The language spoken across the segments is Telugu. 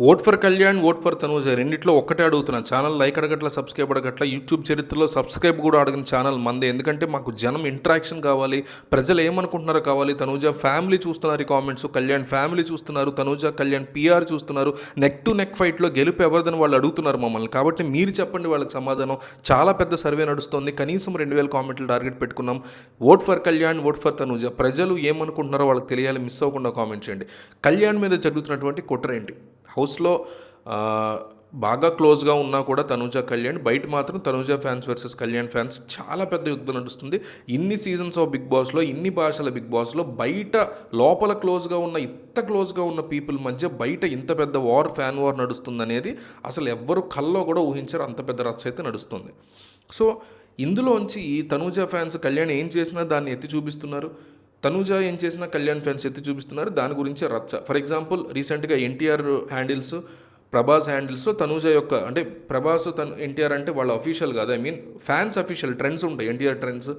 Vote for Kalyan vote for Tanuja రెండిట్లో ఒక్కటే అడుగుతున్నాను ఛానల్ లైక్ అడగట్ల సబ్స్క్రైబ్ అడగట్ల యూట్యూబ్ చరిత్రలో సబ్స్క్రైబ్ కూడా అడిగిన ఛానల్ మందే. ఎందుకంటే మాకు జనం ఇంటరాక్షన్ కావాలి ప్రజలు ఏమనుకుంటున్నారో కావాలి. తనూజ ఫ్యామిలీ చూస్తున్నారు ఈ కామెంట్స్ కళ్యాణ్ ఫ్యామిలీ చూస్తున్నారు తనూజ కళ్యాణ్ పిఆర్ చూస్తున్నారు. నెక్ టు నెక్ ఫైట్లో గెలుపు ఎవరిదని వాళ్ళు అడుగుతున్నారు మమ్మల్ని. కాబట్టి మీరు చెప్పండి వాళ్ళకి సమాధానం. చాలా పెద్ద సర్వే నడుస్తుంది. కనీసం రెండు వేల కామెంట్లు టార్గెట్ పెట్టుకున్నాం. Vote for Kalyan vote for Tanuja. ప్రజలు ఏమనుకుంటున్నారో వాళ్ళకి తెలియాలి. మిస్ అవ్వకుండా కామెంట్ చేయండి. కళ్యాణ్ మీద జరుగుతున్నటువంటి కుట్ర ఏంటి? హౌస్లో బాగా క్లోజ్గా ఉన్నా కూడా తనూజ కళ్యాణ్ బయట మాత్రం Tanuja fans versus Kalyan fans చాలా పెద్ద యుద్ధం నడుస్తుంది. ఇన్ని సీజన్స్ ఆఫ్ బిగ్ బాస్లో ఇన్ని భాషల బిగ్ బాస్లో బయట లోపల క్లోజ్గా ఉన్న ఇంత క్లోజ్గా ఉన్న పీపుల్ మధ్య బయట ఇంత పెద్ద వార్ ఫ్యాన్ వార్ నడుస్తుంది అనేది అసలు ఎవ్వరు కల్లో కూడా ఊహించారు. అంత పెద్ద రచ్చ అయితే నడుస్తుంది. సో ఇందులోంచి ఈ తనూజ ఫ్యాన్స్ కళ్యాణ్ ఏం చేసినా దాన్ని ఎత్తి చూపిస్తున్నారు. తనుజ ఏం చేసినా కళ్యాణ్ ఫ్యాన్స్ ఎత్తి చూపిస్తున్నారు. దాని గురించి రచ్చ. ఫర్ ఎగ్జాంపుల్ రీసెంట్గా ఎన్టీఆర్ హ్యాండిల్స్ ప్రభాస్ హ్యాండిల్స్లో తనూజ యొక్క అంటే ప్రభాస్ తను ఎన్టీఆర్ అంటే వాళ్ళ అఫీషియల్ కాదు. I mean fans official trends ఉంటాయి. ఎన్టీఆర్ ట్రెండ్స్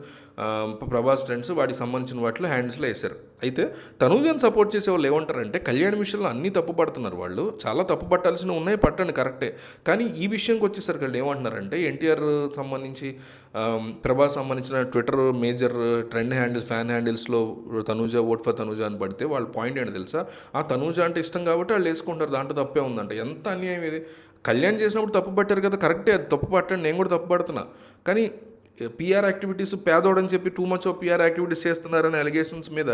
ప్రభాస్ ట్రెండ్స్ వాటికి సంబంధించిన వాటిలో హ్యాండిల్స్లో వేశారు. అయితే తనూజని సపోర్ట్ చేసే వాళ్ళు ఏమంటారంటే కళ్యాణ్ విషయంలో అన్నీ తప్పు పడుతున్నారు వాళ్ళు. చాలా తప్పు పట్టాల్సినవి ఉన్నాయి పట్టండి కరెక్టే కానీ ఈ విషయంకి వచ్చేసరికి వాళ్ళు ఏమంటున్నారంటే ఎన్టీఆర్ సంబంధించి ప్రభాస్ సంబంధించిన Twitter major trend handles fan హ్యాండిల్స్లో Tanuja vote for Tanuja అని పడితే వాళ్ళ పాయింట్ ఏంటి తెలుసా? ఆ తనూజ అంటే ఇష్టం కాబట్టి వాళ్ళు వేసుకుంటారు. దాంట్లో తప్పే ఉందంట. ఎంత అన్యాయం ఇది కళ్యాణ్ చేసినప్పుడు తప్పు పట్టారు కదా కరెక్టే అది తప్పు పట్టండి నేను కూడా తప్పు పడుతున్నా. కానీ పిఆర్ యాక్టివిటీస్ పేదోడని చెప్పి too much of PR activities చేస్తున్నారనే అలిగేషన్స్ మీద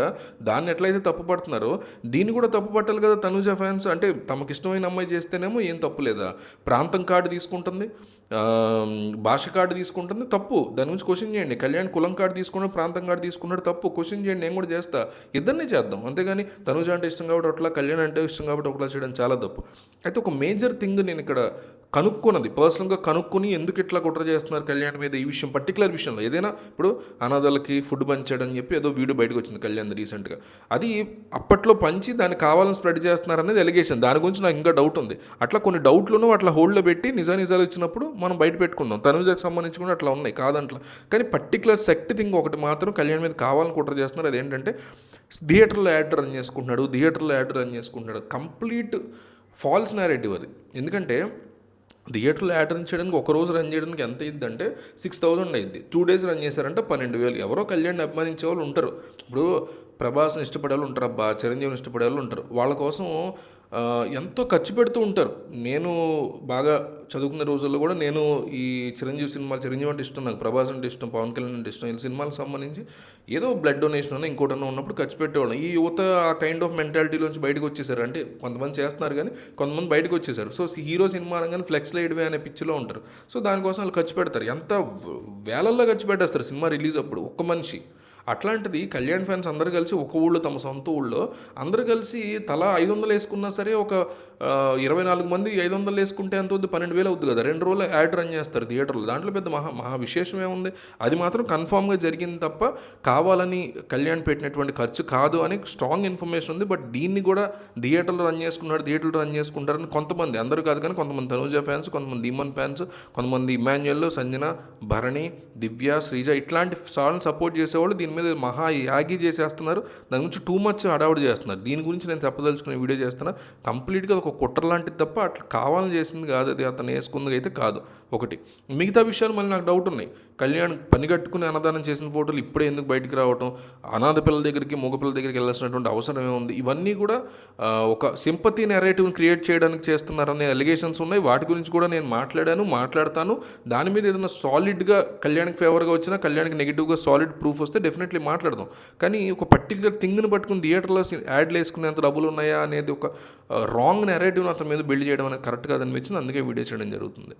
దాన్ని ఎట్లయితే తప్పు పడుతున్నారో దీన్ని కూడా తప్పు పట్టాలి కదా తనుజ ఫ్యాన్స్ అంటే తమకి ఇష్టమైన అమ్మాయి చేస్తేనేమో ఏం తప్పు లేదా? ప్రాంతం కార్డు తీసుకుంటుంది భాష కార్డు తీసుకుంటుంది తప్పు. దాని గురించి క్వశ్చన్ చేయండి. కళ్యాణ్ కులం కార్డు తీసుకున్నాడు ప్రాంతం కార్డు తీసుకున్నాడు తప్పు. క్వశ్చన్ చేయండి. నేను కూడా చేస్తా. ఇద్దరిని చేద్దాం. అంతేగాని తనుజ అంటే ఇష్టం కాబట్టి అట్లా కళ్యాణ్ అంటే ఇష్టం కాబట్టి ఒకలా చేయడం చాలా తప్పు. అయితే ఒక మేజర్ థింగ్ నేను ఇక్కడ కనుక్కున్నది పర్సనల్గా కనుక్కొని ఎందుకు ఇట్లా కుట్ర చేస్తున్నారు కళ్యాణ్ మీద ఈ విషయం పట్టి పర్టికులర్ విషయంలో. ఏదైనా ఇప్పుడు అనాథాలకి ఫుడ్ పంచాడని చెప్పి ఏదో వీడియో బయటకు వచ్చింది కళ్యాణ్ రీసెంట్గా అది అప్పట్లో పంచి దాన్ని కావాలని స్ప్రెడ్ చేస్తున్నారు అనేది ఎలిగేషన్ దాని గురించి నాకు ఇంకా డౌట్ ఉంది. అట్లా కొన్ని డౌట్లను అట్లా హోల్డ్లో పెట్టి నిజా నిజాలు ఇచ్చినప్పుడు మనం బయట పెట్టుకుందాం. తనుజాకి సంబంధించి కూడా అట్లా ఉన్నాయి. కాదంట్లా. కానీ పర్టికులర్ సెక్ట్ థింగ్ ఒకటి మాత్రం కళ్యాణ్ మీద కావాలని కుట్ర చేస్తున్నారు. అదేంటంటే థియేటర్లో యాడ్ రన్ చేసుకుంటున్నాడు థియేటర్లో యాడ్ రన్ చేసుకుంటున్నాడు. కంప్లీట్ ఫాల్స్ నేరేటివ్ అది. ఎందుకంటే థియేటర్లో యాడ్ రన్ చేయడానికి ఒక రోజు రన్ చేయడానికి ఎంత అయ్యింది అంటే సిక్స్ థౌజండ్ అయ్యింది టూ డేస్ రన్ చేశారంటే పన్నెండు వేలు. ఎవరో కళ్యాణ్ అభిమానించే వాళ్ళు ఉంటారు. ఇప్పుడు ప్రభాస్ని ఇష్టపడే వాళ్ళు ఉంటారు. అబ్బా చిరంజీవిని ఇష్టపడే వాళ్ళు ఉంటారు. వాళ్ళ కోసం ఎంతో ఖర్చు పెడుతూ ఉంటారు. నేను బాగా చదువుకునే రోజుల్లో కూడా నేను ఈ చిరంజీవి సినిమాలు చిరంజీవి అంటే ఇష్టం నాకు ప్రభాస్ అంటే ఇష్టం పవన్ కళ్యాణ్ అంటే ఇష్టం ఈ సినిమాలకు సంబంధించి ఏదో బ్లడ్ డొనేషన్ అని ఇంకోటన్నా ఉన్నప్పుడు ఖర్చు పెట్టేవాళ్ళం. ఈ యువత ఆ కైండ్ ఆఫ్ మెంటాలిటీలోంచి బయటకు వచ్చేసారు. అంటే కొంతమంది చేస్తున్నారు కానీ కొంతమంది బయటకు వచ్చేసారు. సో హీరో సినిమా అనగానే ఫ్లెక్స్ లేడవే అనే పిచ్చిలో ఉంటారు. సో దానికోసం వాళ్ళు ఖర్చు పెడతారు. ఎంత వేలల్లో ఖర్చు పెట్టేస్తారు సినిమా రిలీజ్ అప్పుడు ఒక్క మనిషి. అట్లాంటిది కళ్యాణ్ ఫ్యాన్స్ అందరు కలిసి ఒక ఊళ్ళో తమ సొంత ఊళ్ళో అందరూ కలిసి తలా ఐదు వందలు వేసుకున్నా సరే ఒక ఇరవై నాలుగు మంది ఐదు వందలు వేసుకుంటే ఎంత అవుద్ది? పన్నెండు వేలు అవుద్ది కదా. రెండు రోజులు యాడ్ రన్ చేస్తారు థియేటర్లో. దాంట్లో పెద్ద మహా మహా విశేషం ఏముంది? అది మాత్రం కన్ఫామ్గా జరిగింది తప్ప కావాలని కళ్యాణ్ పెట్టినటువంటి ఖర్చు కాదు అని స్ట్రాంగ్ ఇన్ఫర్మేషన్ ఉంది. బట్ దీన్ని కూడా థియేటర్లో రన్ చేసుకున్నాడు థియేటర్లో రన్ చేసుకుంటారని కొంతమంది అందరూ కాదు కానీ కొంతమంది తనూజ ఫ్యాన్స్ కొంతమంది ధీమన్ ఫ్యాన్స్ కొంతమంది ఇమాన్యుయల్ సంజన భరణి దివ్య శ్రీజ ఇట్లాంటి సాల్ని సపోర్ట్ చేసేవాళ్ళు దీని మీద మహా యాగి చేసేస్తున్నారు. దాని గురించి టూ మచ్ హడావుడి చేస్తున్నారు. దీని గురించి నేను చెప్పదలుచుకునే వీడియో చేస్తున్నా. కంప్లీట్గా ఒక కుట్ర లాంటిది తప్ప అట్లా కావాలని చేసింది కాదు. అది అతను వేసుకుంది అయితే కాదు. ఒకటి మిగతా విషయాలు మళ్ళీ నాకు డౌట్ ఉన్నాయి. కళ్యాణ్ పని కట్టుకుని అన్నదానం చేసిన ఫోటోలు ఇప్పుడే ఎందుకు బయటికి రావటం? అనాథ పిల్లల దగ్గరికి మగ పిల్లల దగ్గరికి వెళ్ళాల్సినటువంటి అవసరం ఏముంది? ఇవన్నీ కూడా ఒక సింపతి నెరేటివ్ని క్రియేట్ చేయడానికి చేస్తున్నారనే అలిగేషన్స్ ఉన్నాయి. వాటి గురించి కూడా నేను మాట్లాడాను మాట్లాడతాను. దాని మీద ఏదైనా సాలిడ్గా కళ్యాణ్కి ఫేవర్గా వచ్చినా కళ్యాణ్కి నెగిటివ్గా సాలిడ్ ప్రూఫ్ వస్తే డెఫినెట్లీ మాట్లాడదాం. కానీ ఒక పర్టికులర్ థింగ్ని పట్టుకుని థియేటర్లో యాడ్లు వేసుకునేంత డబ్బులు ఉన్నాయా అనేది ఒక uh, రాంగ్ నెరేటివ్ని అతని మీద బిల్డ్ చేయడం అనేది కరెక్ట్ కాదనిపించింది. అందుకే వీడియో చేయడం జరుగుతుంది.